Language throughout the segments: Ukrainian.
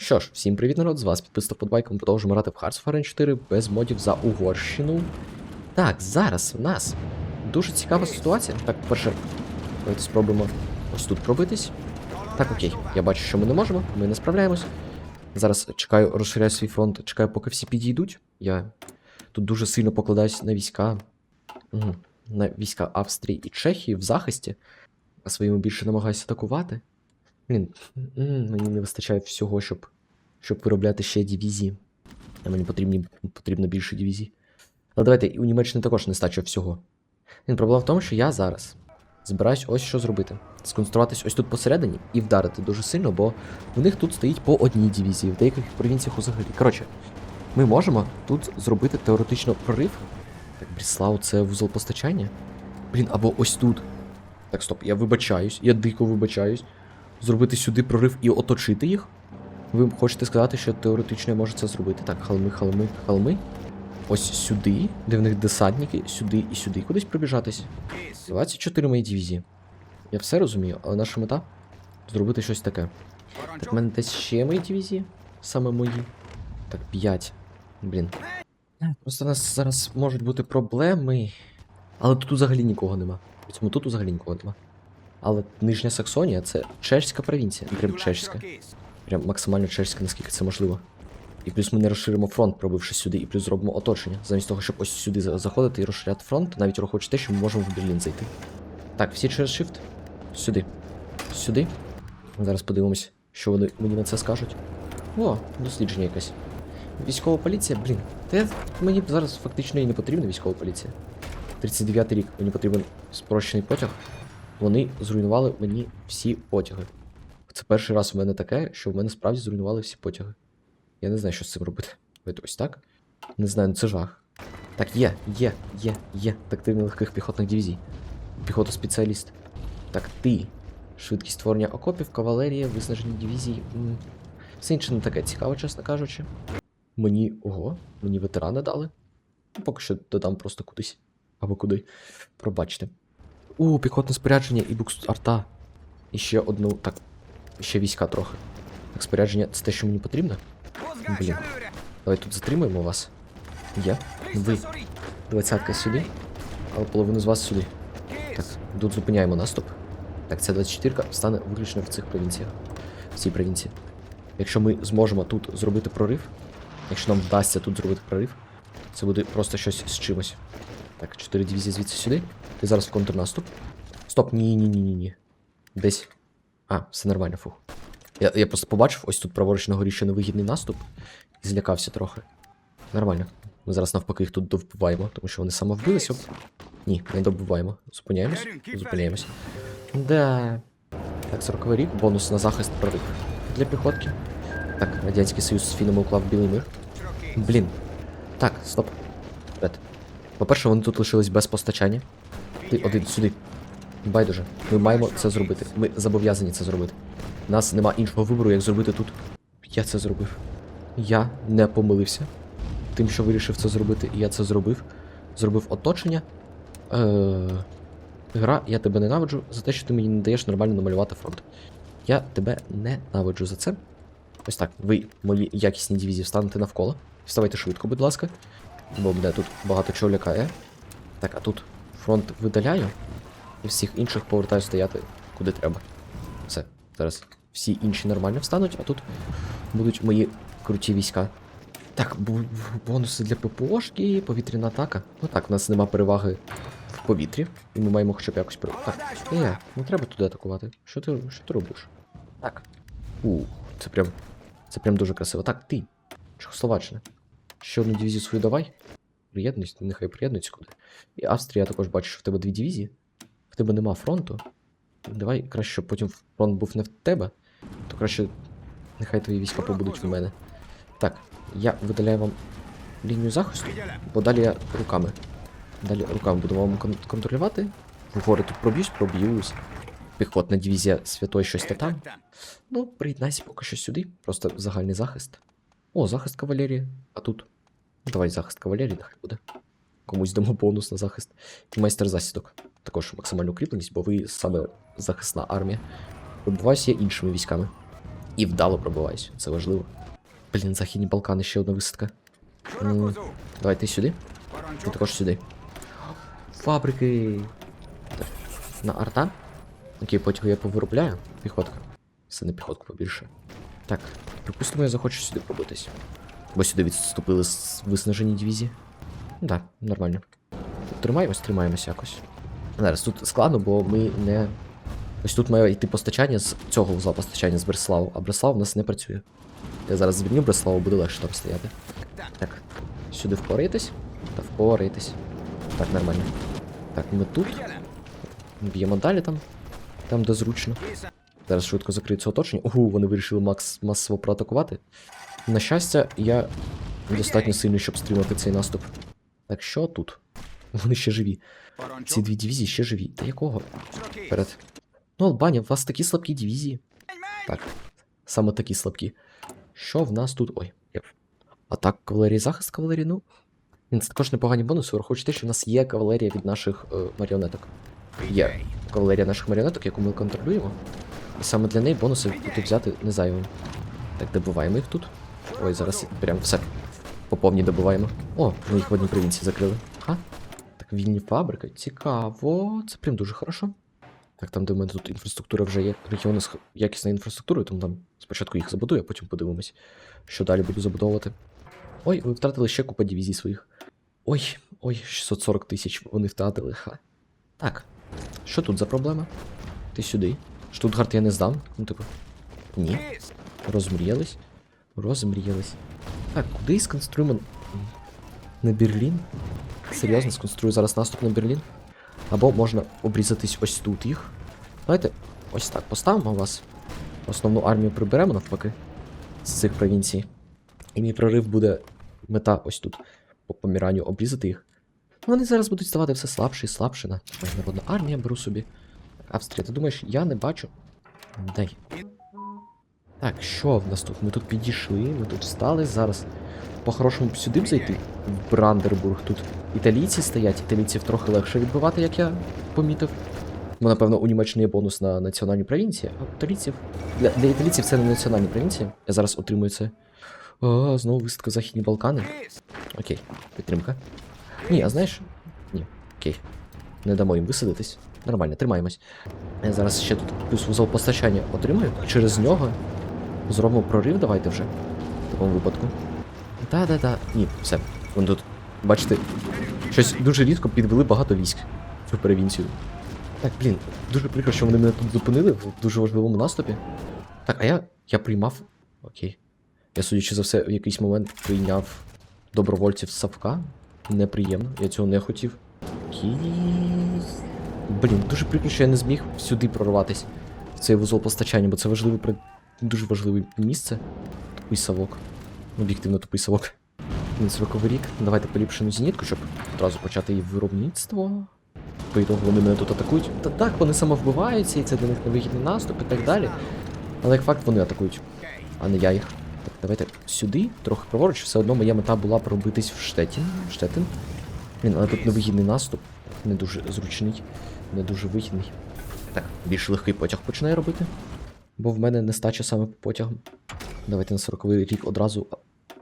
Що ж, всім привіт, народ, з вас підписав подбайком, продовжуємо грати в Hearts of Iron 4 без модів за Угорщину. Так, зараз в нас дуже цікава ситуація. Так, перше, давайте спробуємо ось тут пробитись. Так, окей, я бачу, що ми не можемо, ми не справляємось. Зараз чекаю, розширяю свій фронт, чекаю, поки всі підійдуть. Я тут дуже сильно покладаюсь на війська. Угу. На війська Австрії і Чехії в захисті. А своїми більше намагаюся атакувати. Блін, мені не вистачає всього, щоб, щоб виробляти ще дивізії. Мені потрібні, потрібно більше дивізій. Але давайте, у Німеччини також не стачує всього. Блін, проблема в тому, що я зараз збираюсь ось що зробити. Сконцентруватись ось тут посередині і вдарити дуже сильно, бо в них тут стоїть по одній дивізії, в деяких провінціях взагалі. Коротше, ми можемо тут зробити теоретично прорив. Так, Бріслау це вузол постачання. Блін, або ось тут. Так, стоп, я вибачаюсь, я дико вибачаюсь. Зробити сюди прорив і оточити їх. Ви хочете сказати, що теоретично я можу це зробити. Так, халми, халми, халми. Ось сюди, де в них десантники, сюди і сюди кудись пробіжатись. 24 мої дивізії. Я все розумію, але наша мета зробити щось таке. Так, в мене десь ще мої дивізії. Саме мої. Так, 5. Блін. Просто у нас зараз можуть бути проблеми. Але тут взагалі нікого нема. Цьому тут взагалі нікого нема. Але Нижня Саксонія це чешська провінція. Прям чешська. Прям максимально чешська, наскільки це можливо. І плюс ми не розширимо фронт, пробивши сюди, і плюс зробимо оточення. Замість того, щоб ось сюди заходити і розширяти фронт, навіть враховуючи те, що ми можемо в Берлін зайти. Так, всі через Shift. Сюди. Сюди. Зараз подивимось, що вони мені на це скажуть. О, дослідження якесь. Військова поліція, блін. Я, мені зараз фактично і не потрібна військова поліція. 39 рік, мені потрібен спрощений потяг. Вони зруйнували мені всі потяги. Це перший раз в мене таке, що в мене справді зруйнували всі потяги. Я не знаю, що з цим робити. Давайте ось так. Не знаю, ну це жах. Так, є, є, є, є. Тактивних легких піхотних дивізій. Піхота спеціаліст. Так, ти. Швидкість створення окопів, кавалерія, виснажені дивізії. М. Все інше не таке цікаво, чесно кажучи. Мені. Ого, мені ветерани дали. Поки що додам просто кудись. Або куди. Пробачте. У, піхотне спорядження і букс арта. І ще одну. Так. Ще війська трохи. Так, спорядження це те, що мені потрібно. Блін. Давай тут затримаємо вас. Є. Ви. Двадцятка сюди. Але половину з вас сюди. Так, тут зупиняємо наступ. Так, ця 24 стане виключно в цих провінціях. В цій провінції. Якщо ми зможемо тут зробити прорив, якщо нам вдасться тут зробити прорив, це буде просто щось з чимось. Так, 4 дивізії звідси сюди. Ти зараз в контрнаступ. Стоп, ні, ні. Десь. А, все нормально, фух. Я, я просто побачив, ось тут праворуч на горі ще невигідний наступ. І злякався трохи. Нормально. Ми зараз навпаки їх тут довбиваємо, тому що вони самовбилися. Ні, не добиваємо. Зупиняємось. Зупиняємось. Да. Так, 40 рік, бонус на захист прорив. Для піхотки. Так, Радянський Союз з фінами уклав білий мир. Блін. Так, стоп. По-перше, вони тут лишились без постачання. Ти один сюди. Байдуже. Ми маємо це зробити. Ми зобов'язані це зробити. Нас нема іншого вибору, як зробити тут. Я це зробив. Я не помилився. Тим, що вирішив це зробити, і я це зробив. Зробив оточення. Е... Гра, я тебе ненавиджу за те, що ти мені не даєш нормально намалювати фронт. Я тебе ненавиджу за це. Ось так, ви, мої якісні дивізії, встанете навколо. Вставайте швидко, будь ласка. Бо мене тут багато чого лякає. Так, а тут фронт видаляю. І всіх інших повертаю стояти куди треба. Все, зараз всі інші нормально встануть, а тут будуть мої круті війська. Так, бонуси для ППОшки, повітряна атака. Ну так, у нас нема переваги в повітрі, і ми маємо хоча б якось пере... Так, е, не треба туди атакувати. Що ти, що ти робиш? Так. У, це прям. Це прям дуже красиво. Так, ти. Чехословаччина. Ще одну дивізію свою давай. Приєднуйся, нехай приєднується куди. І Австрія також бачу, що в тебе дві дивізії. В тебе нема фронту. Давай краще, щоб потім фронт був не в тебе, то краще нехай твої війська побудуть в мене. Так, я видаляю вам лінію захисту, бо далі я руками. Далі руками буду вам кон- контролювати. Вгори тут проб'юсь, проб'юсь. Піхотна дивізія святой щось та там. Ну, приєднайся поки що сюди. Просто загальний захист. О, захист кавалерії. А тут. Давай захист кавалерії, нехай буде. Комусь дамо бонус на захист. І майстер засідок. Також максимальну укріпленість, бо ви саме захисна армія. Вибиваюся я іншими військами. І вдало пробиваюсь, це важливо. Блін, Західні Балкани, ще одна висадка. М, Давай ти сюди. Ти також сюди. Фабрики. Так. На арта. Окей, потім я повиробляю. Піхотка. Це не піхотка побільше. Так, припустимо, я захочу сюди пробитись. Бо сюди відступили з виснажені дивізії. Ну Так, нормально. Тримаємось, тримаємось якось. Зараз тут складно, бо ми не. Ось тут має йти постачання з цього вузла постачання з Бреславу, а Бреслав у нас не працює. Я зараз звільню Бреславу, буде легше там стояти. Так. Сюди впораєтесь? Та впораєтесь. Так, нормально. Так, ми тут. Б'ємо далі там. Там, де зручно. Зараз швидко закриється оточення. Ого, вони вирішили макс масово проатакувати. На щастя, я достатньо сильний, щоб стримати цей наступ. Так, що тут? Вони ще живі. Ці дві дивізії ще живі. Та якого? Вперед. Ну, Албанія, у вас такі слабкі дивізії. Так, саме такі слабкі. Що в нас тут. Ой, я... Атак кавалерії, захист кавалерії, ну. Це також непогані бонуси, враховуючи те, що в нас є кавалерія від наших е, маріонеток. Є кавалерія наших маріонеток, яку ми контролюємо. І саме для неї бонуси тут взяти не зайвим. Так, добиваємо їх тут. Ой, зараз прям все по повній добиваємо. О, ми їх в одній провінції закрили. Ха? Так, вільні фабрики. Цікаво. Це прям дуже хорошо. Так, там, де в мене тут інфраструктура вже є. Регіони з якісною інфраструктурою, тому там спочатку їх забудую, а потім подивимось, що далі буду забудовувати. Ой, ви втратили ще купа дивізій своїх. Ой, ой, 640 тисяч вони втратили. Ха. Так. Що тут за проблема? Ти сюди. Штутгарт я не здам. Ну, типу. Ні. Розмріялись. Розмріялись. Так, куди сконструємо. На Берлін? Серйозно, сконструю зараз наступ на Берлін? Або можна обрізатись ось тут їх. Давайте ось так поставимо вас. Основну армію приберемо навпаки з цих провінцій. І мій прорив буде мета ось тут. По поміранню обрізати їх. Вони зараз будуть ставати все слабше і слабше. На Ой, народна армія беру собі. Австрія, ти думаєш, я не бачу? Дай. Так, що в нас тут? Ми тут підійшли, ми тут встали. Зараз по-хорошому сюди б зайти. В Брандербург тут італійці стоять, італійців трохи легше відбивати, як я помітив. Бо, напевно, у Німеччині є бонус на національні провінції, а італійців. Для, для італійців це не національні провінції. Я зараз отримую це. О, знову висадка Західні Балкани. Окей, підтримка. Ні, а знаєш? Ні, окей. Не дамо їм висадитись. Нормально, тримаємось. Я зараз ще тут плюс вузол постачання отримаю. Через нього зробимо прорив, давайте вже. В такому випадку. Та-да-да. Ні, все. Вон тут. Бачите, щось дуже рідко підвели багато військ цю провінцію. Так, блін, дуже прикро, що вони мене тут зупинили в дуже важливому наступі. Так, а я. я приймав. Окей. Я, судячи за все, в якийсь момент прийняв добровольців з Савка. Неприємно, я цього не хотів. Окей. Блін, дуже прикро, що я не зміг сюди прорватися. В цей вузол постачання, бо це важливе при- дуже важливе місце. Тупий совок. Об'єктивно тупий совок. Він 40 рік. Давайте поліпшену зенітку, щоб одразу почати її виробництво. По ітогу вони мене тут атакують. Та так, вони самовбиваються, і це для них невигідний наступ і так далі. Але як факт вони атакують, а не я їх. Так, давайте сюди, трохи праворуч, все одно моя мета була пробитись в Штетін. Штетин. Блін, але тут невигідний наступ. Не дуже зручний, не дуже вигідний. Так, більш легкий потяг починаю робити. Бо в мене нестача саме по потягам. Давайте на 40 рік одразу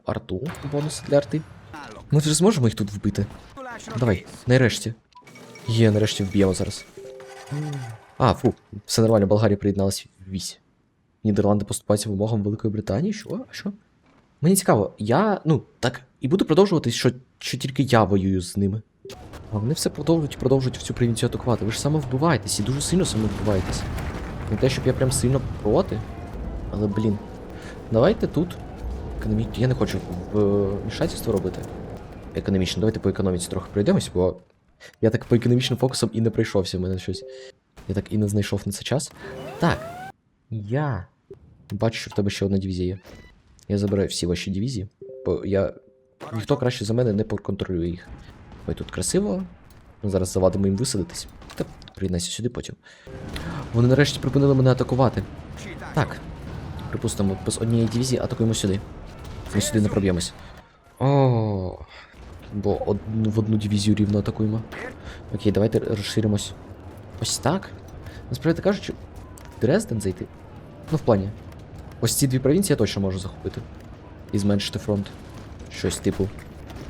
арту, бонуси для арти. Ми вже зможемо їх тут вбити. Давай, нарешті. Є, нарешті вб'ємо зараз. А, фу, все нормально, Болгарія приєдналась вісь. Нідерланди поступаються вимогам Великої Британії. Що? А що? Мені цікаво, я, ну, так, і буду продовжувати, що, що тільки я воюю з ними. А вони все продовжують і продовжують в цю провінцію атакувати. Ви ж саме вбиваєтесь і дуже сильно саме вбиваєтесь. Не те, щоб я прям сильно проти. Але, блін. Давайте тут. Економі... Я не хочу вмішательство робити. Економічно, давайте по економіці трохи пройдемось, бо я так по економічним фокусам і не пройшовся в мене щось. Я так і не знайшов на це час. Так. Я бачу, що в тебе ще одна дивізія є. Я забираю всі ваші дивізії, бо я. Ніхто краще за мене не проконтролює їх. Ой, тут красиво. Ми зараз завадимо їм висадитись. Та приєднайся сюди потім. Вони нарешті припинили мене атакувати. Так. Припустимо, без однієї дивізії атакуємо сюди. Ми сюди не проб'ємось. О, бо одну, в одну дивізію рівно атакуємо. Окей, давайте розширимось. Ось так. Насправді кажучи, Дрезден зайти. Ну, в плані. Ось ці дві провінції я точно можу захопити. І зменшити фронт. Щось типу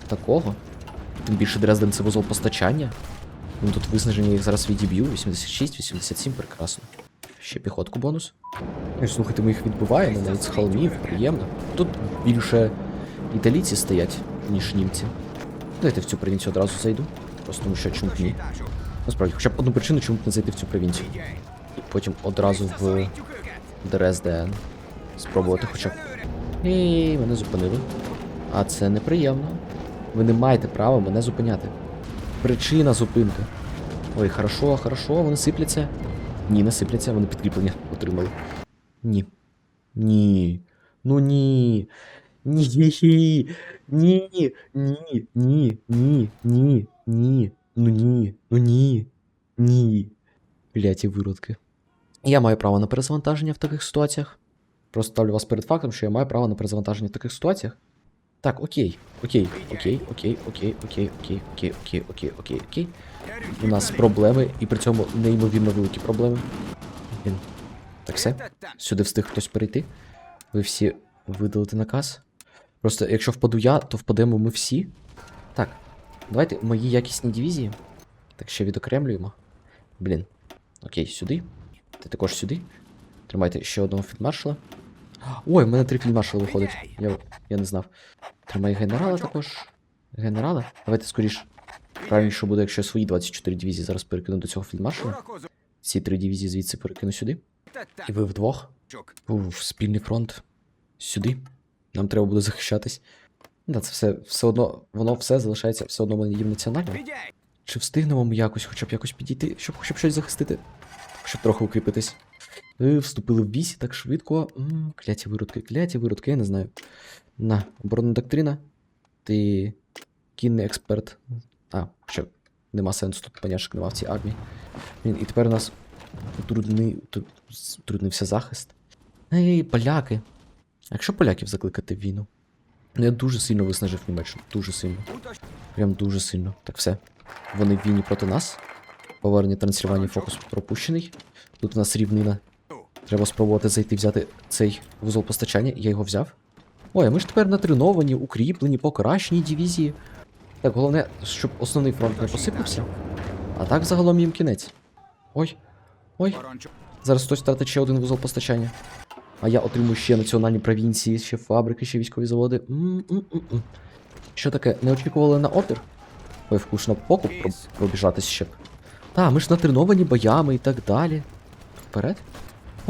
такого. Тим більше Дрезден це вузол постачання. Ну тут виснаження їх зараз відіб'ю. 86, 87, прекрасно. Ще піхотку бонус. Ну, слухайте, ми їх відбиваємо навіть з холмів, приємно. Тут більше італійці стоять, ніж німці. Давайте в цю провінцію одразу зайду. Просто тому що чому б ні. Насправді, хоча б одну причину, чому б не зайти в цю провінцію. І потім одразу в Дрезден. Спробувати хоча б. Ей, мене зупинили. А це неприємно. Ви не маєте права мене зупиняти. Причина зупинки. Ой, хорошо, хорошо, вони сипляться. Ні, не сипляться, вони підкріплення отримали. Ні. Ні. Ну ні. Ні. Ні. Ні. Ні. Ні. Ні. Ні. Ні. Ну ні. Ну ні. Ні. Кляті виродки. Я маю право на перезавантаження в таких ситуаціях. Просто ставлю вас перед фактом, що я маю право на перезавантаження в таких ситуаціях. Так, окей, окей, окей, окей, окей, окей, окей, окей, окей, окей, окей, окей. У нас проблеми, і при цьому неймовірно великі проблеми. Блін. Так все. Сюди встиг хтось перейти. Ви всі видалите наказ. Просто якщо впаду я, то впадемо ми всі. Так, давайте мої якісні дивізії. Так, ще відокремлюємо. Блін. Окей, сюди. Ти також сюди. Тримайте ще одного фільдмаршала. Ой, в мене три фільдмаршала виходить. Я, я не знав. Тримай генерала також. Генерала? Давайте скоріш. Правильніше буде, якщо я свої 24 дивізії зараз перекину до цього фільдмаршала. Ці три дивізії звідси перекину сюди. І ви вдвох. Уф, спільний фронт. Сюди. Нам треба буде захищатись. Да, це все, все одно, воно все залишається все одно моїм національним. Чи встигнемо ми якось, хоча б якось підійти, щоб хоча б щось захистити? Щоб трохи укріпитись. Ви вступили в бісі так швидко. Кляті виродки, кляті виродки, я не знаю. На, оборонна доктрина. Ти кінний експерт. А, хоча нема сенсу, тут поняшок нема в цій армії. Блін, і тепер у нас утрудни, ту- утруднився захист. Ей, поляки. Якщо поляків закликати в війну? Ну, я дуже сильно виснажив Німеччину. Дуже сильно. Прям дуже сильно. Так все. Вони в війні проти нас. Повернення транслювання фокус пропущений. Тут у нас рівнина. Треба спробувати зайти взяти цей вузол постачання. Я його взяв. Ой, а ми ж тепер натреновані, укріплені, покращені дивізії. Так, головне, щоб основний фронт не посипався. А так загалом їм кінець. Ой. Ой. Зараз хтось втратить ще один вузол постачання. А я отримую ще національні провінції, ще фабрики, ще військові заводи. М-м-м-м. Що таке? Не очікували на опір? Ой, вкусно поку про- пробіжатись ще б. Та, ми ж натреновані боями і так далі. Вперед.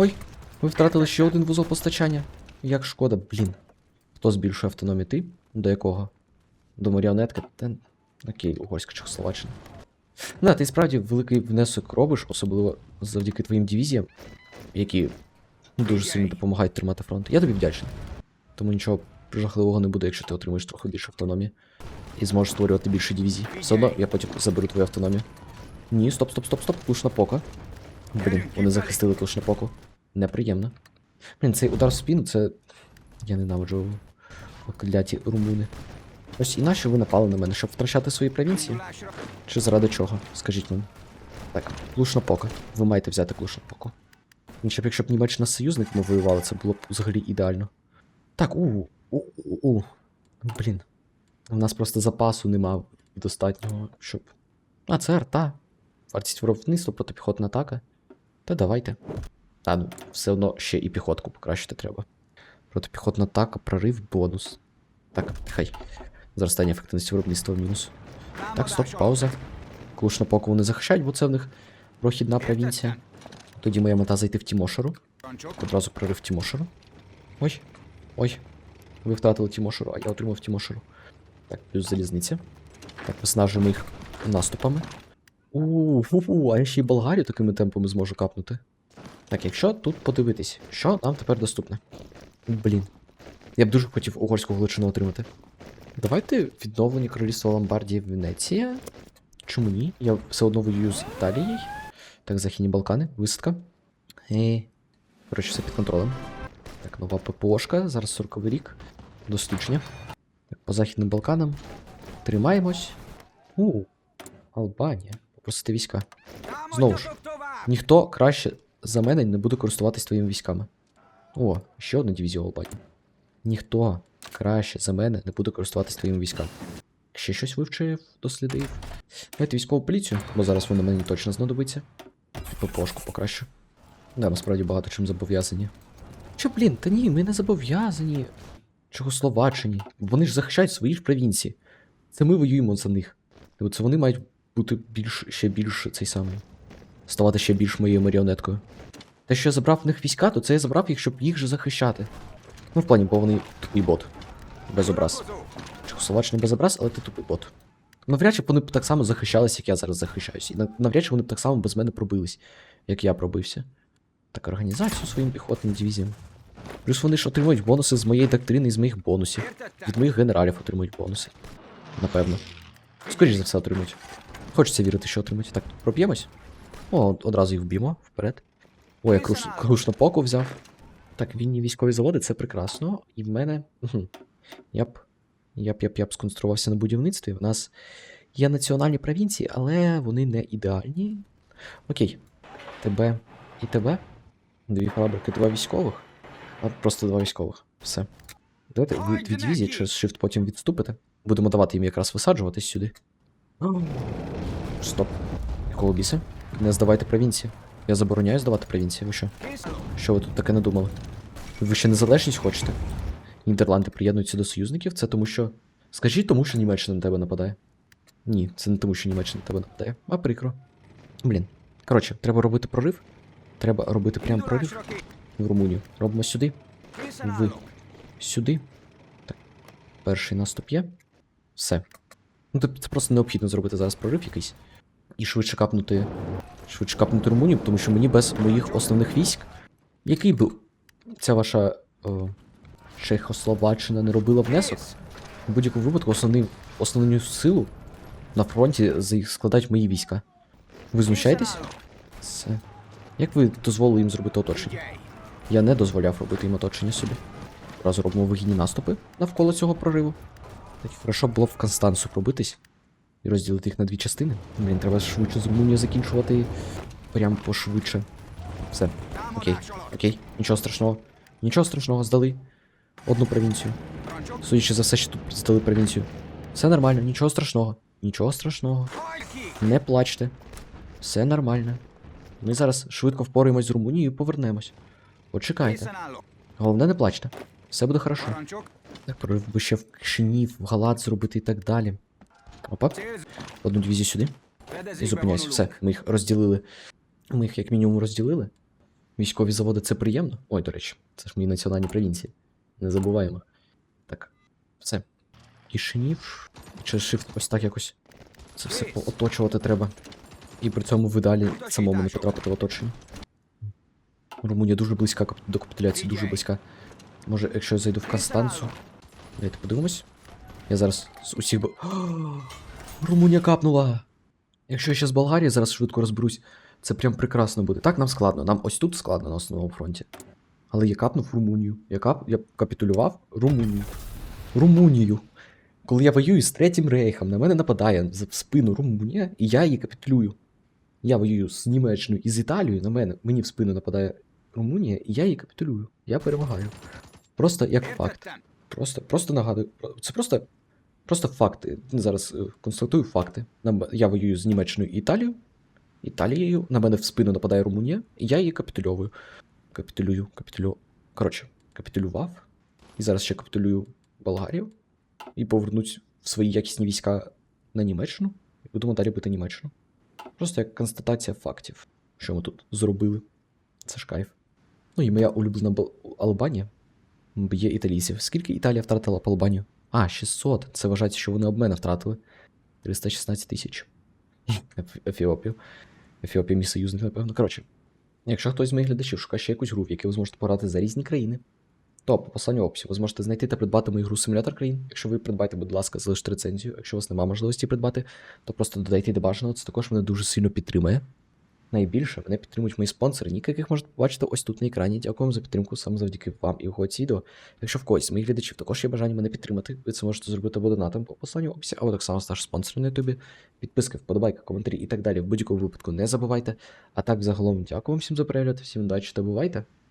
Ой, ви втратили ще один вузол постачання. Як шкода, блін. Хто збільшує автономію? Ти? До якого? До маріонетки? Та... Окей, угорська Чехословаччина. Да, ти справді великий внесок робиш, особливо завдяки твоїм дивізіям, які дуже сильно допомагають тримати фронт. Я тобі вдячний. Тому нічого жахливого не буде, якщо ти отримаєш трохи більше автономії. І зможеш створювати більше дивізій. Все одно я потім заберу твою автономію. Ні, стоп, стоп, стоп, стоп, Клушнапока. Блін, вони захистили Клушнапоку. Неприємно. Блін, цей удар в спину, це. Я ненавиджу окляті румуни. Ось і нащо ви напали на мене, щоб втрачати свої провінції? Чи заради чого? Скажіть мені. Так, Клушнапока. Ви маєте взяти Клушнапоку. Ну, щоб якщо б Німеччина з союзниками воювала, це було б взагалі ідеально. Так, у, у, у, у. Блін. У нас просто запасу нема достатнього, щоб. А, це арта. Вартість виробництва протипіхотна атака. Та давайте. А, ну, все одно ще і піхотку покращити треба. Протипіхотна атака, прорив, бонус. Так, хай. Зростання ефективності виробництва мінус. Так, стоп, пауза. Клушно поки вони захищають, бо це в них прохідна провінція. Тоді моя мета зайти в Тімошеру. Одразу прорив Тімошеру. Ой. Ой. Ви втратили Тімошеру, а я отримав Тімошеру. Так, плюс залізниця. Так, виснажуємо їх наступами. У, фу-фу, а я ще й Болгарію такими темпами зможу капнути. Так, якщо тут подивитись, що нам тепер доступне? Блін. Я б дуже хотів угорську Галичину отримати. Давайте відновлені королівство Ломбардії Венеція. Чому ні? Я все одно воюю з Італією. Так, Західні Балкани, висадка. Е. Коротше, все під контролем. Так, нова ППОшка, зараз 40 рік. Дослідження. Так, по Західним Балканам. Тримаємось. У, Албанія. Попросити війська. Знову ж, ніхто краще за мене не буде користуватись твоїми військами. О, ще одна дивізія Албанії. Ніхто краще за мене не буде користуватись твоїми військами. Ще щось вивчив, дослідив. Давайте військову поліцію, бо зараз вона мені точно знадобиться. ППшку покращу. Да, ми справді багато чим зобов'язані. Що, блін, та ні, ми не зобов'язані. Чогословаччині. Вони ж захищають свої ж провінції. Це ми воюємо за них. Це вони мають бути більш ще більш цей самий. Ставати ще більш моєю маріонеткою. Те, що я забрав в них війська, то це я забрав їх, щоб їх же захищати. Ну, в плані, бо вони тупий бот. Без образ. Чехословаччина без образ, але ти тупий бот. Навряд чи вони б так само захищались, як я зараз захищаюсь. І навряд чи вони б так само без мене пробились, як я пробився. Так, організацію своїм піхотним дивізіям. Плюс вони ж отримують бонуси з моєї доктрини і з моїх бонусів. Від моїх генералів отримують бонуси. Напевно. Скоріше за все отримують. Хочеться вірити, що отримують. Так, проб'ємось. О, одразу їх вб'ємо вперед. Ой, я круш, крушно поку взяв. Так, вінні військові заводи, це прекрасно. І в мене. Я б. Я б, я б, я б сконцентрувався на будівництві. У нас є національні провінції, але вони не ідеальні. Окей. Тебе і тебе. Дві фабрики, два військових. А просто два військових. Все. Давайте ви дві дивізії через shift потім відступите. Будемо давати їм якраз висаджуватись сюди. Стоп. Якого біса? Не здавайте провінції. Я забороняю здавати провінції. Ви що? Що ви тут таке надумали? Ви ще незалежність хочете? Нідерланди приєднуються до союзників? Це тому що. Скажіть тому, що Німеччина на тебе нападає. Ні, це не тому, що Німеччина на тебе нападає. А прикро. Блін. Коротше, треба робити прорив. Треба робити прям прорив в Румунію. Робимо сюди. Ви. Сюди. Так. Перший наступ є. Все. Ну, це просто необхідно зробити зараз прорив якийсь. І швидше капнути. Швидше капнути Румунію, тому що мені без моїх основних військ. Який би ця ваша о, Чехословаччина не робила внесок? В будь-якому випадку основний, основну силу на фронті з- їх складають мої війська. Ви знущаєтесь? Це. Як ви дозволили їм зробити оточення? Я не дозволяв робити їм оточення собі. Одразу робимо вигідні наступи навколо цього прориву. Так хорошо було б в Констанцу пробитись розділити їх на дві частини. Блін, треба швидше з Румунією закінчувати. Прям пошвидше. Все. Окей, окей, нічого страшного. Нічого страшного, здали. Одну провінцію. Судячи за все, що тут здали провінцію. Все нормально, нічого страшного. Нічого страшного. Не плачте. Все нормально. Ми зараз швидко впораємось з Румунією і повернемось. Почекайте. Головне, не плачте. Все буде хорошо. Так, би ще в Кишинів, в Галат зробити і так далі. Опа, одну дивізію сюди. І зупиняйся. Все, ми їх розділили. Ми їх як мінімум розділили. Військові заводи це приємно. Ой, до речі, це ж мої національні провінції. Не забуваємо. Так, все. Кишинів. Через shift ось так якось. Це все оточувати треба. І при цьому ви далі самому не потрапити в оточення. Румунія дуже близька до капітуляції, дуже близька. Може, якщо я зайду в Констанцу. Давайте подивимось. Я зараз з усіх бо. Румунія капнула! Якщо я ще з Болгарії зараз швидко розберусь, це прям прекрасно буде. Так, нам складно. Нам ось тут складно на основному фронті. Але я капнув Румунію. Я, кап... я капітулював Румунію. Румунію. Коли я воюю з Третім Рейхом, на мене нападає в спину Румунія, і я її капітулюю. Я воюю з Німеччиною і з Італією, на мене, мені в спину нападає Румунія, і я її капітулюю. Я перемагаю. Просто як факт. Просто, просто нагадую. Це просто, просто факти. Зараз е, констатую факти. Я воюю з Німеччиною і Італією. Італією. На мене в спину нападає Румунія, і я її капітульовую. Капітулюю, капітулю. Коротше, капітулював. І зараз ще капітулюю Болгарію. І повернусь в свої якісні війська на Німеччину. І будемо далі бити Німеччину. Просто як констатація фактів, що ми тут зробили. Це ж кайф. Ну і моя улюблена Албанія б'є італійців. Скільки Італія втратила по Албанію? А, 600. Це вважається, що вони об мене втратили. 316 тисяч. Еф- Ефіопію. Ефіопія мій союзник, напевно. Коротше, якщо хтось з моїх глядачів шукає ще якусь гру, в якій ви зможете пограти за різні країни, то по посланню описі ви зможете знайти та придбати мою гру симулятор країн. Якщо ви придбаєте, будь ласка, залиште рецензію. Якщо у вас немає можливості придбати, то просто додайте до бажаного, це також мене дуже сильно підтримує. Найбільше мене підтримують мої спонсори, яких можете побачити ось тут на екрані. Дякую за підтримку саме завдяки вам і виходці відео. Якщо в когось з моїх глядачів також є бажання мене підтримати, ви це можете зробити або донатом по посланню в описі, або так само стаж спонсором на ютубі. Підписки, вподобайки, коментарі і так далі. В будь-якому випадку не забувайте. А так, загалом, дякую вам всім за перегляд, всім удачі та бувайте!